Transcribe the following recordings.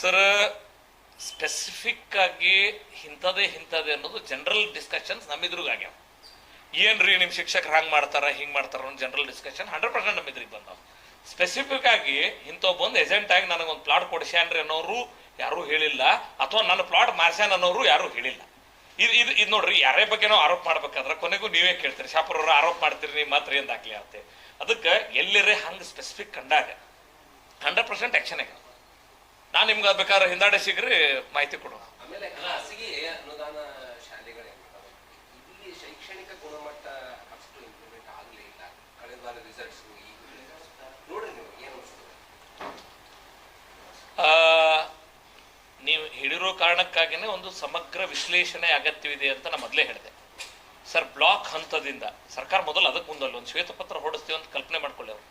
Sir specific ಆಗಿ ಇಂಥದೇ ಇಂಥದೇ ಅನ್ನೋದು ಜನರಲ್ ಡಿಸ್ಕಷನ್ಸ್ ನಮ್ಮಿದ್ರಿಗೆ ಆಗ್ಯಾವ ಏನ್ರಿ ನಿಮ್ಮ ಶಿಕ್ಷಕರು ಹಂಗೆ ಮಾಡ್ತಾರ, ಹಿಂಗೆ ಮಾಡ್ತಾರ ಅನ್ನೋ ಜನರಲ್ ಡಿಸ್ಕಷನ್ ಹಂಡ್ರೆಡ್ ಪರ್ಸೆಂಟ್ ನಮ್ಮಿದ್ರಿಗೆ ಬಂದವು. ಸ್ಪೆಸಿಫಿಕ್ ಆಗಿ ಇಂಥವ್ ಬಂದು ಏಜೆಂಟ್ ಆಗಿ ನನಗೊಂದು ಪ್ಲಾಟ್ ಕೊಡಿಸ್ಯಾನ್ರಿ ಅನ್ನೋರು ಯಾರೂ ಹೇಳಿಲ್ಲ, ಅಥವಾ ನನ್ನ ಪ್ಲಾಟ್ ಮಾರ್ಸ್ಯಾನ್ ಅನ್ನೋರು ಯಾರೂ ಹೇಳಿಲ್ಲ. ಇದು ಇದು ಇದು ನೋಡ್ರಿ, ಯಾರೇ ಬಗ್ಗೆನೋ ಆರೋಪ ಮಾಡ್ಬೇಕಾದ್ರೆ ಕೊನೆಗೂ ನೀವೇ ಕೇಳ್ತೀರಿ ಶಾಪುರವ್ರು ಆರೋಪ ಮಾಡ್ತೀರಿ, ನೀವು ಮಾತ್ರ ಏನು ದಾಖಲೆ ಆಗುತ್ತೆ. ಅದಕ್ಕೆ ಎಲ್ಲಿರೇ ಹಂಗೆ ಸ್ಪೆಸಿಫಿಕ್ ಕಂಡಾಗ ಹಂಡ್ರೆಡ್ ಪರ್ಸೆಂಟ್ ಆ್ಯಕ್ಷನ್ ಆಗ ನಾನು ನಿಮ್ಗೆ ಬೇಕಾದ್ರೆ ಹಿಂದಾಡೆ ಸಿಗ್ರಿ ಮಾಹಿತಿ ಕೊಡುವ ನೀವು ಹಿಡಿರೋ ಕಾರಣಕ್ಕಾಗಿನೇ ಒಂದು ಸಮಗ್ರ ವಿಶ್ಲೇಷಣೆ ಅಗತ್ಯವಿದೆ ಅಂತ ನಾನು ಮೊದಲೇ ಹೇಳಿದೆ. ಸರ್ ಬ್ಲಾಕ್ ಹಂತದಿಂದ ಸರ್ಕಾರ ಮೊದಲು ಅದಕ್ಕೆ ಮುಂದಲ್ಲ ಒಂದು ಶ್ವೇತಪತ್ರ ಹೊಡಿಸ್ತೀವಿ ಅಂತ ಕಲ್ಪನೆ ಮಾಡ್ಕೊಳ್ಳಿ ಅವರು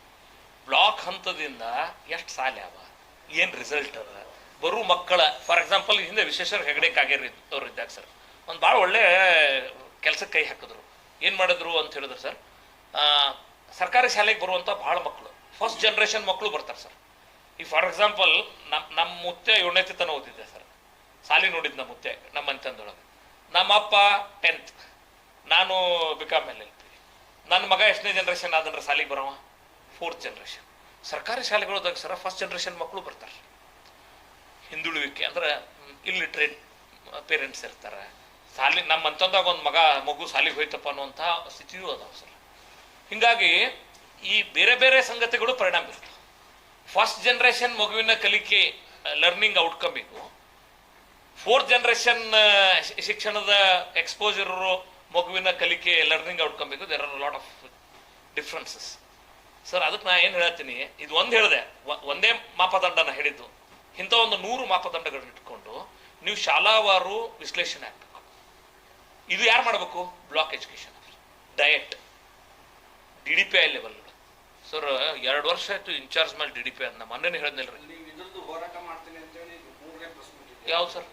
ಬ್ಲಾಕ್ ಹಂತದಿಂದ ಎಷ್ಟು ಸಾಲ ಯಾವ ಏನು ರಿಸಲ್ಟ್ ಅದ? ಬರೋ ಮಕ್ಕಳ ಫಾರ್ ಎಕ್ಸಾಂಪಲ್ ಹಿಂದೆ ವಿಶ್ವೇಶ್ವರ ಹೆಗಡೆ, ಕಾಗೇರಿ ಅವ್ರು ಇದ್ದಾಗ ಸರ್ ಒಂದು ಭಾಳ ಒಳ್ಳೆ ಕೆಲಸಕ್ಕೆ ಕೈ ಹಾಕಿದ್ರು. ಏನು ಮಾಡಿದ್ರು ಅಂತ ಹೇಳಿದ್ರು ಸರ್ ಸರ್ಕಾರಿ ಶಾಲೆಗೆ ಬರುವಂಥ ಭಾಳ ಮಕ್ಕಳು ಫಸ್ಟ್ ಜನ್ರೇಷನ್ ಮಕ್ಕಳು ಬರ್ತಾರೆ ಸರ್ ಈ ಫಾರ್ ಎಕ್ಸಾಂಪಲ್ ನಮ್ಮ ನಮ್ಮ ಮುತ್ತೆ ಏಳನೇ ತನ ಓದಿದ್ದೆ ಸರ್ ಸಾಲಿ ನೋಡಿದ್ದು ನಮ್ಮ ಮುತ್ತೆ ನಮ್ಮ ಅಂತಂದೊಳಗೆ ನಮ್ಮ ಅಪ್ಪ ಟೆಂತ್ ನಾನು ಬಿಕಾಮ್ ಎಲ್ ಎಲ್ ಪಿ ನನ್ನ ಮಗ ಎಷ್ಟನೇ ಜನ್ರೇಷನ್ ಆದಂದ್ರೆ ಸಾಲಿಗೆ ಬರೋವ? ಫೋರ್ತ್ ಜನ್ರೇಷನ್ ಸರ್ಕಾರಿ ಶಾಲೆಗಳು ಸರ ಫಸ್ಟ್ ಜನ್ರೇಷನ್ ಮಕ್ಕಳು ಬರ್ತಾರೆ. ಹಿಂದುಳುವಿಕೆ ಅಂದ್ರೆ ಇಲ್ಲಿಟ್ರೇಟ್ ಪೇರೆಂಟ್ಸ್ ಇರ್ತಾರೆ. ಸಾಲಿ ನಮ್ಮ ಅಂತಂದಾಗ ಒಂದು ಮಗ, ಮಗು ಸಾಲಿಗೆ ಹೋಯ್ತಪ್ಪ ಅನ್ನುವಂಥ ಸ್ಥಿತಿಯೂ ಅದಾವ ಸರ್. ಹಿಂಗಾಗಿ ಈ ಬೇರೆ ಬೇರೆ ಸಂಗತಿಗಳು ಪರಿಣಾಮ ಬೀರ್ತವೆ. ಫಸ್ಟ್ ಜನ್ರೇಷನ್ ಮಗುವಿನ ಕಲಿಕೆ ಲರ್ನಿಂಗ್ ಔಟ್ಕಮ್ ಇದು. ಫೋರ್ತ್ ಜನ್ರೇಷನ್ ಶಿಕ್ಷಣದ ಎಕ್ಸ್ಪೋಜರ್ ಮಗುವಿನ ಕಲಿಕೆ ಲರ್ನಿಂಗ್ ಔಟ್ಕಮ್ ಇದು. There are lot of differences sir ಅದಕ್ಕೆ ನಾ ಏನು ಹೇಳ್ತೀನಿ ಇದು ಒಂದು ಹೇಳಿದೆ ಒಂದೇ ಮಾಪದಂಡನ ಹೇಳಿದ್ದು. ಇಂಥ ಒಂದು ನೂರು ಮಾಪದಂಡಗಳನ್ನ ಇಟ್ಕೊಂಡು ನೀವು ಶಾಲಾವಾರು ವಿಶ್ಲೇಷಣೆ ಆಗಬೇಕು. ಇದು ಯಾರು ಮಾಡಬೇಕು? Block education DIET. D D P I level sir ಎರಡು ವರ್ಷ ಆಯ್ತು ಇನ್ಚಾರ್ಜ್ ಮೇಲೆ ಡಿ ಡಿ ಪಿ ಅಂತ ಮೊನ್ನೆ ಹೇಳಿದ್ನಲ್ರಿ ಯಾವ್ದು ಸರ್?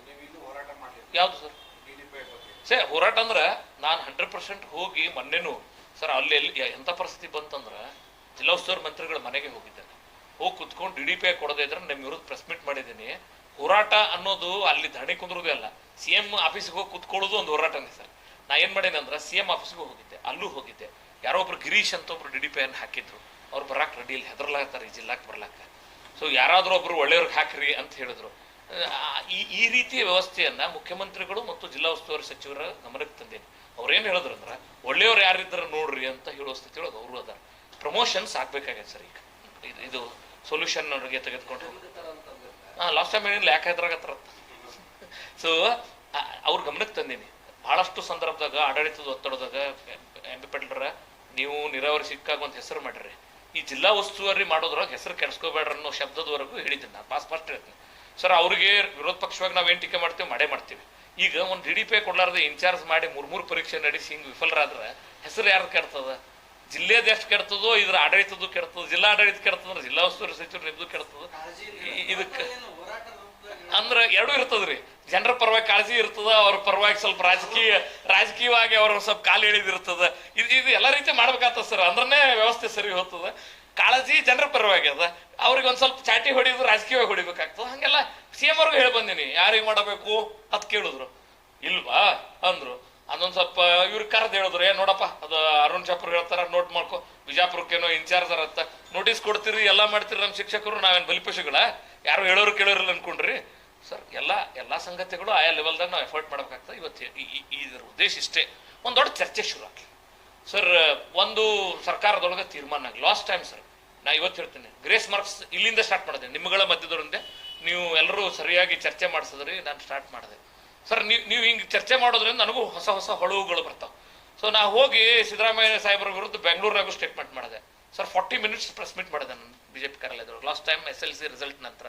ಯಾವುದು ಸರ್? ಸೇ ಹೋರಾಟ ಅಂದ್ರೆ ನಾನು ಹಂಡ್ರೆಡ್ ಪರ್ಸೆಂಟ್ ಹೋಗಿ ಮೊನ್ನೆನು ಸರ್ ಅಲ್ಲಿ ಎಲ್ಲಿ ಎಂಥ ಪರಿಸ್ಥಿತಿ ಬಂತಂದ್ರೆ ಜಿಲ್ಲಾ ಮಂತ್ರಿಗಳು ಮನೆಗೆ ಹೋಗಿದ್ದಾನೆ. ಹೋಗಿ ಕುತ್ಕೊಂಡು ಡಿ ಡಿ ಪಿ ಕೊಡದೇ ಇದ್ರೆ ನಿಮ್ಮ ವಿರುದ್ಧ ಪ್ರೆಸ್ ಮೀಟ್ ಮಾಡಿದ್ದೀನಿ. ಹೋರಾಟ ಅನ್ನೋದು ಅಲ್ಲಿ ಧರಣಿ ಕುಂದ್ರೋದೇ ಅಲ್ಲ. ಸಿ ಎಂ ಆಫೀಸಿಗೆ ಹೋಗಿ ಕುತ್ಕೊಳ್ಳೋದು ಒಂದು ಹೋರಾಟನೇ ಸರ್. ನಾ ಏನು ಮಾಡೇನಿ ಅಂದ್ರೆ ಸಿ ಎಂ ಆಫೀಸ್ಗೆ ಹೋಗಿದ್ದೆ. ಅಲ್ಲೂ ಹೋಗಿದ್ದೆ. ಯಾರೋ ಒಬ್ರು ಗಿರೀಶ್ ಅಂತ ಒಬ್ರು ಡಿ ಡಿ ಪಿ ಅನ್ನು ಹಾಕಿದ್ರು. ಅವ್ರು ಬರಾಕ್ ರೆಡಿ ಇಲ್ಲಿ. ಹೆದರ್ಲಾಗ್ತಾರೆ ಈ ಜಿಲ್ಲಾಕ್ ಬರ್ಲಾಕ. ಸೊ ಯಾರಾದರೂ ಒಬ್ರು ಒಳ್ಳೆಯವ್ರಿಗೆ ಹಾಕ್ರಿ ಅಂತ ಹೇಳಿದ್ರು. ಈ ಈ ರೀತಿಯ ವ್ಯವಸ್ಥೆಯನ್ನ ಮುಖ್ಯಮಂತ್ರಿಗಳು ಮತ್ತು ಜಿಲ್ಲಾ ಉಸ್ತುವಾರಿ ಸಚಿವರ ಗಮನಕ್ಕೆ ತಂದೇನೆ. ಅವ್ರೇನು ಹೇಳಿದ್ರು ಅಂದ್ರೆ, ಒಳ್ಳೆಯವ್ರು ಯಾರಿದ್ದಾರೆ ನೋಡ್ರಿ ಅಂತ ಹೇಳೋ ಸ್ಥಿತಿ ಒಳಗೆ ಅವರು ಅದಾರ. ಪ್ರಮೋಷನ್ಸ್ ಆಗ್ಬೇಕಾಗೈತೆ ಸರ್ ಈಗ. ಇದು ಇದು ಸೊಲ್ಯೂಷನ್ ಅವ್ರಿಗೆ ತೆಗೆದುಕೊಂಡು. ಹಾಂ ಲಾಸ್ಟ್ ಟೈಮ್ ಏನಿಲ್ಲ ಯಾಕೆ ಹೆದ್ರಾಗತ್ತಾರ ಸೊ ಅವ್ರ ಗಮನಕ್ಕೆ ತಂದೀನಿ. ಭಾಳಷ್ಟು ಸಂದರ್ಭದಾಗ, ಆಡಳಿತದ ಒತ್ತಡದಾಗ, ಎಂ ಪಿ ಪಟೇಲ್ರ, ನೀವು ನೀರಾವರಿ ಸಿಕ್ಕಾಗ ಒಂದು ಹೆಸರು ಮಾಡಿರಿ. ಈ ಜಿಲ್ಲಾ ಉಸ್ತುವಾರಿ ಮಾಡೋದ್ರಾಗ ಹೆಸರು ಕೆಡಿಸ್ಕೋಬೇಡ್ರಿ ಅನ್ನೋ ಶಬ್ದದವರೆಗೂ ಹೇಳಿದ್ದೀನಿ ನಾನು. ಪಾಸ್ ಫಸ್ಟ್ ಹೇಳ್ತೀನಿ. ಸರ್ ಅವ್ರಿಗೆ ವಿರೋಧ ಪಕ್ಷವಾಗಿ ನಾವೇನು ಟೀಕೆ ಮಾಡ್ತೀವಿ ಮಾಡೇ ಮಾಡ್ತೀವಿ. ಈಗ ಒಂದು ಡಿ ಡಿ ಪಿ ಕೊಡ್ಲಾರ್ದೆ ಇನ್ಚಾರ್ಜ್ ಮಾಡಿ ಮೂರು ಮೂರು ಪರೀಕ್ಷೆ ನಡೆಸಿ ಹಿಂಗೆ ವಿಫಲರಾದ್ರೆ ಹೆಸರು ಯಾರು ಕೆಡ್ತದ? ಜಿಲ್ಲೆದ ಎಷ್ಟು ಕೆಡ್ತದೋ ಇದ್ರ ಆಡಳಿತದ್ದು ಕೆಡ್ತದ ಜಿಲ್ಲಾ ಆಡಳಿತ ಕೆಡ್ತದ್ರೆ ಜಿಲ್ಲಾ ಉಸ್ತುವಾರಿ ಸಚಿವರು ಇದ್ದು ಕೆಡ್ತದ? ಇದಕ್ಕೆ ಅಂದ್ರೆ ಎರಡೂ ಇರ್ತದ್ರಿ. ಜನರ ಪರವಾಗಿ ಕಾಳಜಿ ಇರ್ತದ ಅವ್ರ ಪರವಾಗಿ ಸ್ವಲ್ಪ ರಾಜಕೀಯ ರಾಜಕೀಯವಾಗಿ ಅವ್ರ ಸ್ವಲ್ಪ ಕಾಲು ಎಳಿದಿರ್ತದ ಇದು ಇದು ಎಲ್ಲ ರೀತಿ ಮಾಡ್ಬೇಕಾಗ್ತದ ಸರ್. ಅಂದ್ರನೇ ವ್ಯವಸ್ಥೆ ಸರಿ ಹೋಗ್ತದ. ಕಾಳಜಿ ಜನರ ಪರವಾಗಿ ಅದ. ಅವ್ರಿಗೆ ಒಂದ್ ಸ್ವಲ್ಪ ಚಾಟಿ ಹೊಡಿಯೋದು ರಾಜಕೀಯವಾಗಿ ಹೊಡಿಬೇಕಾಗ್ತದ. ಹಂಗೆಲ್ಲ ಸಿ ಎಂ ಅವ್ರಿಗೆ ಹೇಳಿ ಬಂದಿನಿ. ಯಾರಿಗೆ ಮಾಡಬೇಕು ಅದ್ ಕೇಳಿದ್ರು. ಇಲ್ವಾ? ಅಂದ್ರು. ಅದೊಂದ್ ಸ್ವಲ್ಪ ಇವ್ರಿಗೆ ಕರೆದು ಹೇಳಿದ್ರು, ಏ, ನೋಡಪ್ಪ, ಅದು ಅರುಣ್ ಚಾಪುರ್ ಹೇಳ್ತಾರ ನೋಟ್ ಮಾಡ್ಕೊ. ಬಿಜಾಪುರಕ್ಕೇನೋ ಇನ್ಚಾರ್ಜ್ ಅಂತ ನೋಟಿಸ್ ಕೊಡ್ತೀರಿ, ಎಲ್ಲ ಮಾಡ್ತೀರಿ ನಮ್ಮ ಶಿಕ್ಷಕರು, ನಾವೇನು ಬಲಿಪಶುಗಳ? ಯಾರು ಹೇಳೋರು ಕೇಳೋರಿಲ್ಲ ಅನ್ಕೊಂಡ್ರಿ. ಸರ್ ಎಲ್ಲ ಎಲ್ಲ ಸಂಗತಿಗಳು ಆಯಾ ಲೆವೆಲ್ದಾಗ ನಾವು ಎಫರ್ಟ್ ಮಾಡಬೇಕಾಗ್ತದೆ. ಇವತ್ತು ಇದರ ಉದ್ದೇಶ ಇಷ್ಟೇ. ಒಂದು ದೊಡ್ಡ ಚರ್ಚೆ ಶುರು ಆಗಲಿ. ಸರ್ ಒಂದು ಸರ್ಕಾರದೊಳಗೆ ತೀರ್ಮಾನ ಆಗಿ ಲಾಸ್ಟ್ ಟೈಮ್ ಸರ್ ನಾ ಇವತ್ತು ಹೇಳ್ತೀನಿ. ಗ್ರೇಸ್ ಮಾರ್ಕ್ಸ್ ಇಲ್ಲಿಂದ ಸ್ಟಾರ್ಟ್ ಮಾಡಿದೆ. ನಿಮ್ಮಗಳ ಮಧ್ಯದವರಿಂದ ನೀವು ಎಲ್ಲರೂ ಸರಿಯಾಗಿ ಚರ್ಚೆ ಮಾಡಿಸಿದ್ರಿ, ನಾನು ಸ್ಟಾರ್ಟ್ ಮಾಡಿದೆ. ಸರ್ ನೀವು ನೀವು ಹಿಂಗೆ ಚರ್ಚೆ ಮಾಡೋದ್ರಿಂದ ನನಗೂ ಹೊಸ ಹೊಸ ಹೊಳವುಗಳು ಬರ್ತಾವೆ. ಸೊ ನಾ ಹೋಗಿ ಸಿದ್ದರಾಮಯ್ಯ ಸಾಹೇಬರ ವಿರುದ್ಧ ಬೆಂಗಳೂರಿನಾಗೂ ಸ್ಟೇಟ್ಮೆಂಟ್ ಮಾಡಿದೆ. Sir forty minutes press meet ಮಾಡಿದೆ ನಾನು P ಕಾರ್ಯಲಯದೊಳಗೆ last time S L C result ನಂತರ.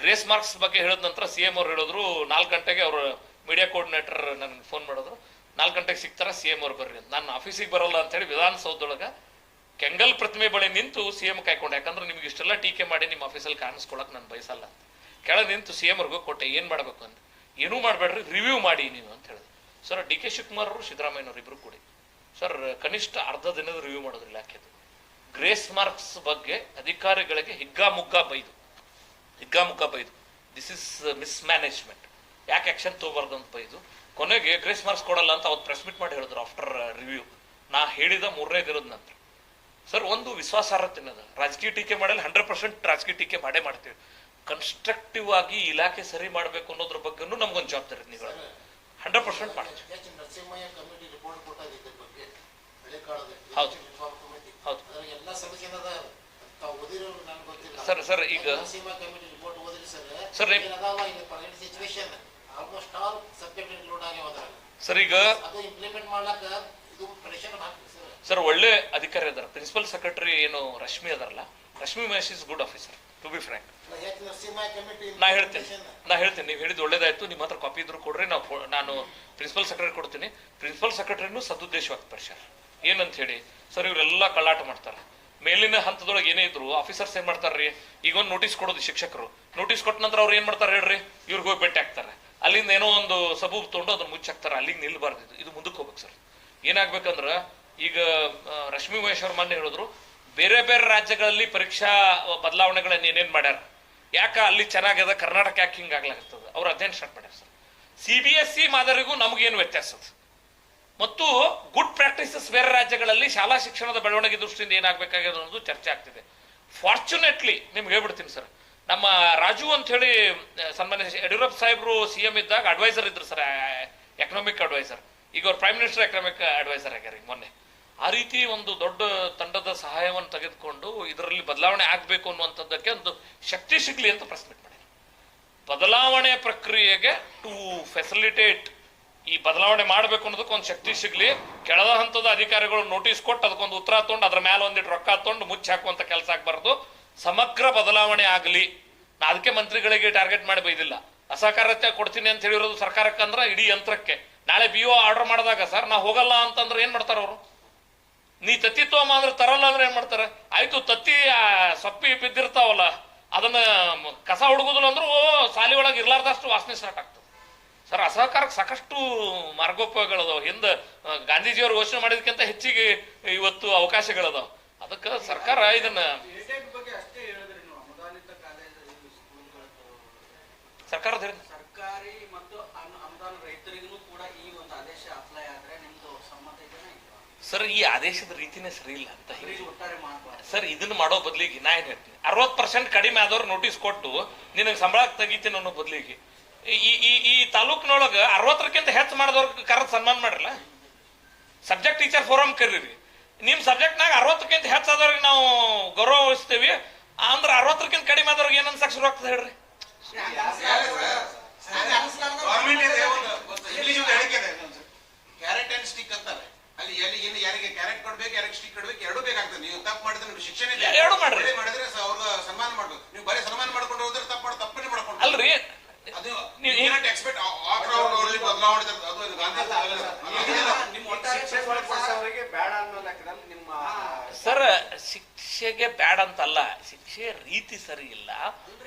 ಗ್ರೇಸ್ ಮಾರ್ಕ್ಸ್ ಬಗ್ಗೆ ಹೇಳಿದ ನಂತರ ಸಿ ಎಂ ಅವ್ರು ಹೇಳಿದ್ರು, ನಾಲ್ಕು ಗಂಟೆಗೆ ಅವರು ಮೀಡಿಯಾ ಕೋರ್ಡಿನೇಟರ್ ನನಗೆ ಫೋನ್ ಮಾಡಿದ್ರು. ನಾಲ್ಕು ಗಂಟೆಗೆ ಸಿಗ್ತಾರೆ ಸಿ ಎಂ ಅವ್ರು ಬರ್ರಿ ನಾನು ಆಫೀಸಿಗೆ ಬರೋಲ್ಲ ಅಂತೇಳಿ ವಿಧಾನಸೌಧದೊಳಗೆ ಕೆಂಗಲ್ ಪ್ರತಿಮೆ ಬಳಿ ನಿಂತು ಸಿ ಎಂ ಕಾಯ್ಕೊಂಡೆ. ಯಾಕಂದ್ರೆ ನಿಮ್ಗೆ ಇಷ್ಟೆಲ್ಲ ಟೀಕೆ ಮಾಡಿ ನಿಮ್ಮ ಆಫೀಸಲ್ಲಿ ಕಾಣಿಸ್ಕೊಳಕ್ ನಾನು ಬಯಸಲ್ಲ ಕೆಳಗೆ ನಿಂತು ಸಿ ಎಂ ಅವ್ರಿಗೂ ಕೊಟ್ಟೆ ಏನು ಮಾಡಬೇಕು ಅಂತ. ಏನೂ ಮಾಡಬೇಡ್ರಿ ರಿವ್ಯೂ ಮಾಡಿ ನೀನು ಅಂತ ಹೇಳಿದ್ರು. ಸರ್, ಡಿ ಕೆ ಶಿವಕುಮಾರ್ ಅವರು, ಸಿದ್ದರಾಮಯ್ಯನವರು ಇಬ್ಬರು ಕೂಡಿ. ಸರ್, ಕನಿಷ್ಠ ಅರ್ಧ ದಿನದ ರಿವ್ಯೂ ಮಾಡೋದು ಇಲಾಖೆದು. ಗ್ರೇಸ್ ಮಾರ್ಕ್ಸ್ ಬಗ್ಗೆ ಅಧಿಕಾರಿಗಳಿಗೆ ಹಿಗ್ಗಾಮುಗ್ಗಾ ಬೈದು. ಹಿಗ್ಗಾಮುಗ್ಗ ಬೈದು. ದಿಸ್ ಇಸ್ ಮಿಸ್ಮ್ಯಾನೇಜ್ಮೆಂಟ್ ಯಾಕೆ ಆ್ಯಕ್ಷನ್ ತೊಗೋಬಾರ್ದು ಅಂತ ಬೈದು. ಕೊನೆಗೆ ಗ್ರೇಸ್ ಮಾರ್ಕ್ಸ್ ಕೊಡಲ್ಲ ಅಂತ ಅವತ್ತು ಪ್ರೆಸ್ ಮೀಟ್ ಮಾಡಿ ಹೇಳಿದ್ರು ಆಫ್ಟರ್ ರಿವ್ಯೂ ನಾ ಹೇಳಿದ ಮೂರನೇ ದಿನದ ನಂತರ. ಸರ್, ಒಂದು ವಿಶ್ವಾಸಾರ್ಹತೆ ರಾಜಕೀಯ ಟೀಕೆ ಮಾಡಲ್ಲ ಹಂಡ್ರೆಡ್ ಪರ್ಸೆಂಟ್ ರಾಜಕೀಯ ಟೀಕೆ ಮಾಡೇ ಮಾಡ್ತೀವಿ. ಕನ್ಸ್ಟ್ರಕ್ಟಿವ್ ಆಗಿ ಇಲಾಖೆ ಸರಿ ಮಾಡಬೇಕು ಅನ್ನೋದ್ರ ಬಗ್ಗೆನೂ ನಮ್ಗೊಂದು ಜವಾಬ್ದಾರಿ ನೀವು ಹಂಡ್ರೆಡ್ ಪರ್ಸೆಂಟ್ ಮಾಡ್ತೀವಿ. ಬಗ್ಗೆ. ಕಾಲದ ಹೌದು. ಹೌದು. ಸರ್, ಸರ್, ಈಗ- ಸರ್. ಸರ್, ಈಗ ಸರ್ ಈಗ ಅದು ಇಂಪ್ಲಿಮೆಂಟ್ ಮಾಡ್ಲಾಕ ಇದು ಪ್ರೆಷರ್ ಹಾಕ್ರಿ ಸರ್. ಸರ್ ಒಳ್ಳೆ ಅಧಿಕಾರಿ ಅದಾರ. ಪ್ರಿನ್ಸಿಪಲ್ ಸೆಕ್ರೆಟರಿ ಏನು Rashmi ಅದಾರಲ್ಲ. Rashmi Mahesh is good officer to be frank ನಾ ಹೇಳ್ತೇನೆ ನಾ ಹೇಳ್ತೇನೆ. ನೀವು ಹೇಳಿದ ಒಳ್ಳೇದಾಯ್ತು ನಿಮ್ಮ ಹತ್ರ ಕಾಪಿ ಇದ್ರು ಕೊಡ್ರಿ ನಾವು ನಾನು ಪ್ರಿನ್ಸಿಪಲ್ ಸೆಕ್ರೆಟರಿ ಕೊಡ್ತೀನಿ. ಪ್ರಿನ್ಸಿಪಲ್ ಸೆಕ್ರೆಟರಿನೂ ಸದುದ್ದೇಶವಾಗಿ ಸರ್ ಏನಂತ ಹೇಳಿ? ಸರ್ ಇವರೆಲ್ಲ ಕಳ್ಳಾಟ ಮಾಡ್ತಾರೆ. ಮೇಲಿನ ಹಂತದೊಳಗೆ ಏನೇ ಇದ್ರು ಆಫೀಸರ್ಸ್ ಏನ್ ಮಾಡ್ತಾರ್ರಿ? ಈಗ ಒಂದು ನೋಟಿಸ್ ಕೊಡೋದು ಶಿಕ್ಷಕರು. ನೋಟಿಸ್ ಕೊಟ್ಟ ನಂತರ ಅವ್ರು ಏನ್ ಮಾಡ್ತಾರೆ ಹೇಳ್ರಿ? ಇವ್ರಿಗೆ ಹೋಗಿ ಭೇಟಿ ಹಾಕ್ತಾರೆ. ಅಲ್ಲಿಂದ ಏನೋ ಒಂದು ಸಬೂಬ್ ತೊಗೊಂಡು ಅದನ್ನ ಮುಚ್ಚಾಕ್ತಾರೆ ಅಲ್ಲಿಗೆ ನಿಲ್ಬಾರ್ದು ಇದು. ಇದು ಮುಂದಕ್ಕೆ ಹೋಗ್ಬೇಕು ಸರ್. ಏನಾಗ್ಬೇಕಂದ್ರ ಈಗ ರಶ್ಮಿ ಮಹೇಶ್ ಅವ್ರ ಮೊನ್ನೆ ಹೇಳಿದ್ರು ಬೇರೆ ಬೇರೆ ರಾಜ್ಯಗಳಲ್ಲಿ ಪರೀಕ್ಷಾ ಬದಲಾವಣೆಗಳನ್ನ ಏನೇನ್ ಮಾಡ್ಯಾರ? ಯಾಕ ಅಲ್ಲಿ ಚೆನ್ನಾಗ್ಯದ? ಕರ್ನಾಟಕ ಯಾಕೆ ಹಿಂಗಾಗ್ಲಾಗ್ತದೆ? ಅವ್ರು ಅಧ್ಯಯನ ಸ್ಟಾರ್ಟ್ ಮಾಡ್ಯಾರ sir. C B S C ಮಾದರಿಗೂ ನಮಗೇನು ವ್ಯತ್ಯಾಸ? ಮತ್ತು ಗುಡ್ ಪ್ರಾಕ್ಟೀಸಸ್ ಬೇರೆ ರಾಜ್ಯಗಳಲ್ಲಿ ಶಾಲಾ ಶಿಕ್ಷಣದ ಬೆಳವಣಿಗೆ ದೃಷ್ಟಿಯಿಂದ ಏನಾಗಬೇಕಾಗಿದೆ ಅನ್ನೋದು ಚರ್ಚೆ ಆಗ್ತಿದೆ. ಫಾರ್ಚುನೇಟ್ಲಿ ನಿಮ್ಗೆ ಹೇಳ್ಬಿಡ್ತೀನಿ ಸರ್. ನಮ್ಮ ರಾಜು ಅಂತ ಹೇಳಿ ಸನ್ಮಾನ್ಯ ಯಡಿಯೂರಪ್ಪ ಸಾಹೇಬ್ರು ಸಿ ಎಂ ಇದ್ದಾಗ ಅಡ್ವೈಸರ್ ಇದ್ರು ಸರ್ ಎಕನಾಮಿಕ್ ಅಡ್ವೈಸರ್ ಈಗ ಅವ್ರು ಪ್ರೈಮ್ ಮಿನಿಸ್ಟರ್ ಎಕನಾಮಿಕ್ ಅಡ್ವೈಸರ್ ಆಗ್ಯಾರ ಈಗ ಮೊನ್ನೆ. ಆ ರೀತಿ ಒಂದು ದೊಡ್ಡ ತಂಡದ ಸಹಾಯವನ್ನು ತೆಗೆದುಕೊಂಡು ಇದರಲ್ಲಿ ಬದಲಾವಣೆ ಆಗಬೇಕು ಅನ್ನುವಂಥದ್ದಕ್ಕೆ ಒಂದು ಶಕ್ತಿ ಸಿಗಲಿ ಅಂತ ಪ್ರಶ್ನೆ ಮೀಟ್ ಮಾಡಿ ಬದಲಾವಣೆ ಪ್ರಕ್ರಿಯೆಗೆ ಟು ಫೆಸಿಲಿಟೇಟ್ ಈ ಬದಲಾವಣೆ ಮಾಡಬೇಕು ಅನ್ನೋದಕ್ಕೆ ಒಂದು ಶಕ್ತಿ ಸಿಗಲಿ. ಕೆಳದ ಹಂತದ ಅಧಿಕಾರಿಗಳು ನೋಟಿಸ್ ಕೊಟ್ಟು ಅದಕ್ಕೊಂದು ಉತ್ತರ ತೊಗೊಂಡು ಅದ್ರ ಮೇಲೆ ಒಂದಿಟ್ಟು ರೊಕ್ಕ ತೊಗೊಂಡು ಮುಚ್ಚಿ ಹಾಕುವಂಥ ಕೆಲಸ ಆಗಬಾರ್ದು. ಸಮಗ್ರ ಬದಲಾವಣೆ ಆಗಲಿ. ನಾ ಅದಕ್ಕೆ ಮಂತ್ರಿಗಳಿಗೆ ಟಾರ್ಗೆಟ್ ಮಾಡಿ ಬೈದಿಲ್ಲ. ಅಸಹಕಾರತೆ ಕೊಡ್ತೀನಿ ಅಂತ ಹೇಳಿರೋದು ಸರ್ಕಾರಕ್ಕೆ ಅಂದ್ರೆ ಇಡೀ ಯಂತ್ರಕ್ಕೆ. ನಾಳೆ ಬಿ ಆರ್ಡರ್ ಮಾಡಿದಾಗ, ಸರ್ ನಾ ಹೋಗಲ್ಲ ಅಂತಂದ್ರೆ ಏನ್ ಮಾಡ್ತಾರ ಅವರು? ನೀ ತತ್ತಿ ತೋಮ ಅಂದ್ರೆ ತರಲ್ಲ ಅಂದ್ರೆ ಏನ್ ಮಾಡ್ತಾರೆ? ಆಯ್ತು ತತ್ತಿ ಸೊಪ್ಪಿ ಬಿದ್ದಿರ್ತಾವಲ್ಲ ಅದನ್ನ ಕಸ ಹುಡುಗುದಿಲ್ಲ ಅಂದ್ರೂ ಸಾಲಿ ಒಳಗೆ ಇರ್ಲಾರ್ದಷ್ಟು ವಾಸನೆ ಸ್ಟಾರ್ಟ್ ಆಗ್ತದೆ. ಸರ್ ಅಸಹಕಾರಕ್ಕೆ ಸಾಕಷ್ಟು ಮಾರ್ಗೋಪಯೋಗಗಳದಾವ. ಹಿಂದೆ ಗಾಂಧೀಜಿಯವರು ಘೋಷಣೆ ಮಾಡಿದಕ್ಕಿಂತ ಹೆಚ್ಚಿಗೆ ಇವತ್ತು ಅವಕಾಶಗಳದಾವ. ಅದಕ್ಕೆ ಸರ್ಕಾರ ಇದನ್ನ ಸರ್ಕಾರದ ಸರ್ಕಾರಿ ಮತ್ತು ಅನುದಾನ ರೈತರಿಗೂ ಕೂಡ ಈ ಒಂದು ಆದೇಶ ಅಪ್ಲೈ ಆದ್ರೆ ನಿಮ್ದು ಸಮ್ಮತ ಇದೆಯಾ ಇಲ್ವಾ? ಸರ್ ಈ ಆದೇಶದ ರೀತಿನೇ ಸರಿ ಇಲ್ಲ ಅಂತ ಸರ್ ಇದನ್ನ ಮಾಡೋ ಬದಲಿಗೆ ನಾ ಏನ್ ಹೇಳ್ತೀನಿ? ಅರವತ್ ಪರ್ಸೆಂಟ್ ಕಡಿಮೆ ಆದವ್ರು ನೋಟಿಸ್ ಕೊಟ್ಟು ನಿನಗೆ ಸಂಬಳ ತೆಗಿತೀನಿ ಅನ್ನೋ ಬದಲಿಗೆ. ಈ ಈ ಈ ತಾಲೂಕಿನೊಳಗ ಅರವತ್ತರಕ್ಕಿಂತ ಹೆಚ್ಚು ಮಾಡಿದವ್ರಿಗೆ ಕರೆದು ಸನ್ಮಾನ ಮಾಡಿರಲ್ಲ? ಸಬ್ಜೆಕ್ಟ್ ಟೀಚರ್ ಫೋರಮ್ ಕರೀರಿ. ನಿಮ್ ಸಬ್ಜೆಕ್ಟ್ನಾಗ ಅರವತ್ತಕ್ಕಿಂತ ಹೆಚ್ಚಾದವ್ರಿಗೆ ನಾವು ಗೌರವಿಸ್ತೀವಿ. ಅಂದ್ರೆ ಅರವತ್ತರಕ್ಕಿಂತ ಕಡಿಮೆ ಆದವ್ರಿಗೆ ಏನನ್ಸಕ್ ಶುರು ಆಗ್ತದೆ ಹೇಳ್ರಿ ಇಂಗ್ಲಿಷ್ ಒಂದು ಹೇಳಿಕೆ ಇದೆ ಕ್ಯಾರೆಟ್ ಅಂಡ್ ಸ್ಟಿಕ್ ಅಂತಾರೆ ಅಲ್ಲಿ ಎಲ್ಲಿ ಇನ್ನು ಯಾರಿಗೆ ಕ್ಯಾರೆಟ್ ಕೊಡ್ಬೇಕು ಯಾರಿಗೆ ಸ್ಟಿಕ್ ಕೊಡ್ಬೇಕು ಎರಡು ಬೇಕಾಗ್ತದೆ. ನೀವು ತಪ್ಪು ಮಾಡಿದ್ರೆ ನಿಮ್ಗೆ ಶಿಕ್ಷಣ ಇಲ್ಲ ಎರಡು ಮಾಡ್ರಿ. ಒಳ್ಳೆ ಮಾಡಿದ್ರೆ ಸ- ಅವ್ರಿಗೆ ಸನ್ಮಾನ ಮಾಡ್ಬೇಕು ನೀವು ಬರೀ ಸನ್ಮಾನ ಮಾಡ್ಕೊಂಡು ಹೋದ್ರೆ ತಪ್ಪು ಮಾಡಿ ತಪ್ಪನ್ನೇ ಮಾಡ್ಕೊಂಡು ಅಲ್ರಿ. ಅದು ನೀವು- ನೀವು ಎಕ್ಸ್ಪೆಕ್ಟ್ ಆಫ್ಟರ್ ಅವ್ರಲ್ಲಿ ಬದಲಾವಣೆ. ಅದು ಇದು ಗಾಂಧಿ ನಿಮ್ಮ ಒಟ್ಟಾರೆ ಅವರಿಗೆ ಬೇಡ ಅನ್ನೋ ಲೆಕ್ಕದಲ್ಲಿ ನಿಮ್ಮ ಸರ್ ಶಿಕ್ಷೆಗೆ ಬ್ಯಾಡ್ ಅಂತಲ್ಲ. ಶಿಕ್ಷೆ ರೀತಿ ಸರಿ ಇಲ್ಲ.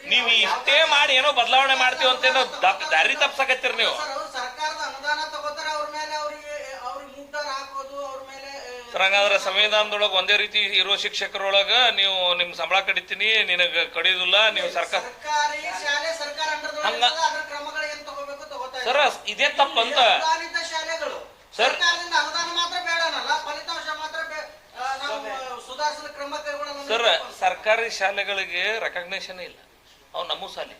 ನೀವು ಇಷ್ಟೇ ಮಾಡಿ ಏನೋ ಬದಲಾವಣೆ ಮಾಡ್ತೀವಿ ಅಂತ ಏನೋ ದಪ್- ದಾರಿ ತಪ್ಸಕತ್ತೀರಿ ನೀವು. ಸರ್ ಅವ್ರು ಅನುದಾನ ತಗೋತಾರೆ ಅವ್ರ ಮೇಲೆ ಅವ್ರಿಗೆ ಅವ್ರಿಗೆ ಮುಗ್ಧರ್ ಹಾಕೋದು ಅವ್ರ ಮೇಲೆ ಆ, ಸರ್ ಹಂಗಾದ್ರೆ ಸಂವಿಧಾನದೊಳಗ ಒಂದೇ ರೀತಿ ಇರೋ ಶಿಕ್ಷಕರೊಳಗ ನೀವು ನಿಮ್ ಸಂಬಳ ಕಡಿತೀನಿ ನಿನಗ ಕಡಿಯುದಿಲ್ಲ ನೀವು ಸರ್ಕಾರ ಸರ್ಕಾರಿ ಶಾಲೆ ಸರ್ಕಾರ ಅಂಡರ್ ಹಂಗ- ಅದ್ರ ಕ್ರಮಗಳು ಏನ್ ತಗೋಬೇಕು ತಗೋತಾ ಸರ್. ಇದೇ ತಪ್ಪಂತ ಇಲ್ಲಿ ಅನುದಾನಿತ ಶಾಲೆಗಳು. ಸರ್- ಸರ್ಕಾರದಿಂದ ಅನುದಾನ ಮಾತ್ರ ಬೇಡ ಅನ್ನಲ್ಲ ಫಲಿತಾಂಶ ಮಾತ್ರ ಬೇ- ಆ, ನಾವು ಸುಧಾರಿಸಲು ಕ್ರಮ ಕೈಗೊಳ್ಳಲ್ಲ ಸರ್ ಸರ್ಕಾರಿ ಶಾಲೆಗಳಿಗೆ ರೆಕಗ್ನೇಷನ್ ಇಲ್ಲ. ಅವು ನಮ್ಮ ಶಾಲೆ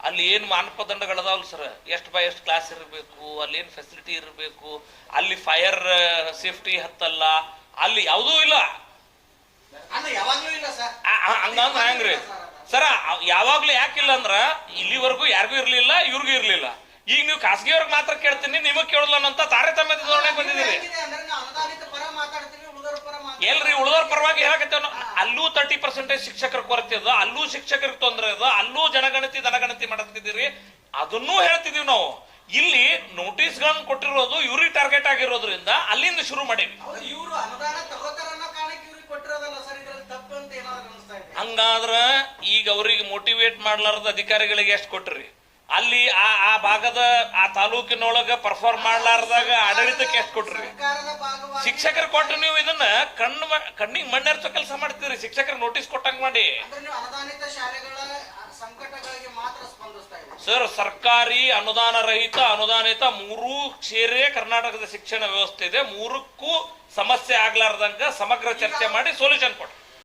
ಅಲ್ಲಿ ಏನ್ ಮಾನಪದಂಡಗಳದಾವಲ್ಲ ಸರ್ ಎಷ್ಟು ಬೈ ಎಷ್ಟು ಕ್ಲಾಸ್ ಇರಬೇಕು ಅಲ್ಲಿ ಏನು ಫೆಸಿಲಿಟಿ ಇರಬೇಕು ಅಲ್ಲಿ ಫೈರ್ ಸೇಫ್ಟಿ ಹತ್ತಲ್ಲ ಅಲ್ಲಿ ಯಾವುದೂ ಇಲ್ಲ. ಹಂಗಂದ್ರೆ ಹೆಂಗ್ರಿ? ಸರ ಯಾವಾಗ್ಲೂ ಯಾಕಿಲ್ಲ ಅಂದ್ರ ಇಲ್ಲಿವರೆಗೂ ಯಾರಿಗೂ ಇರ್ಲಿಲ್ಲ ಇವ್ರಿಗೂ ಇರ್ಲಿಲ್ಲ. ಈಗ ನೀವು ಖಾಸಗಿಯವ್ರಿಗೆ ಮಾತ್ರ ಕೇಳ್ತೀನಿ ನಿಮಗೆ ಕೇಳಲ್ಲ ಅಂತ ತಾರತಮ್ಯದ ಧೋರಣೆ ಬಂದಿದ್ದೀರಿ. ಎಲ್ರಿ ಉಳಿದವ್ರ ಪರವಾಗಿ ಹೇಳಕತ್ತೇವ್ ಅಲ್ಲೂ ತರ್ಟಿ ಪರ್ಸೆಂಟೇಜ್ ಶಿಕ್ಷಕರ ಕೊರತೆ ಅದ ಅಲ್ಲೂ ಶಿಕ್ಷಕರಿಗೆ ತೊಂದರೆ ಅದ ಅಲ್ಲೂ ಜನಗಣತಿ ಜನಗಣತಿ ಮಾಡತ್ತಿದ್ದೀರಿ ಅದನ್ನೂ ಹೇಳ್ತಿದೀವಿ ನಾವು. ಇಲ್ಲಿ ನೋಟಿಸ್ಗಳನ್ನ ಕೊಟ್ಟಿರೋದು ಇವ್ರಿಗೆ ಟಾರ್ಗೆಟ್ ಆಗಿರೋದ್ರಿಂದ ಅಲ್ಲಿಂದ ಶುರು ಮಾಡಿ ಹಂಗಾದ್ರ ಈಗ ಅವ್ರಿಗೆ ಮೋಟಿವೇಟ್ ಮಾಡ್ಲಾರ್ದ ಅಧಿಕಾರಿಗಳಿಗೆ ಎಷ್ಟು ಕೊಟ್ರಿ? ಅಲ್ಲಿ ಆ ಆ ಭಾಗದ ಆ ತಾಲೂಕಿನೊಳಗ ಪರ್ಫಾರ್ಮ್ ಮಾಡ್ಲಾರ್ದಾಗ ಆಡಳಿತಕ್ಕೆ ಎಷ್ಟು ಕೊಟ್ರಿ? ಶಿಕ್ಷಕರು ಕೊಟ್ಟು ನೀವು ಇದನ್ನ ಕಣ್ಣ ಕಣ್ಣಿಗೆ ಮಣ್ಣೆರ್ಚೋ ಕೆಲಸ ಮಾಡ್ತೀರಿ. ಶಿಕ್ಷಕರು ನೋಟಿಸ್ ಕೊಟ್ಟಂಗ್ ಮಾಡಿ. ಸರ್ ಸರ್ಕಾರಿ ಅನುದಾನ ರಹಿತ ಅನುದಾನಿತ ಮೂರು ಸೇರಿ ಕರ್ನಾಟಕದ ಶಿಕ್ಷಣ ವ್ಯವಸ್ಥೆ ಇದೆ. ಮೂರಕ್ಕೂ ಸಮಸ್ಯೆ ಆಗ್ಲಾರ್ದಂಗ ಸಮಗ್ರ ಚರ್ಚೆ ಮಾಡಿ ಸೊಲ್ಯೂಷನ್ ಕೊಟ್ರಿ.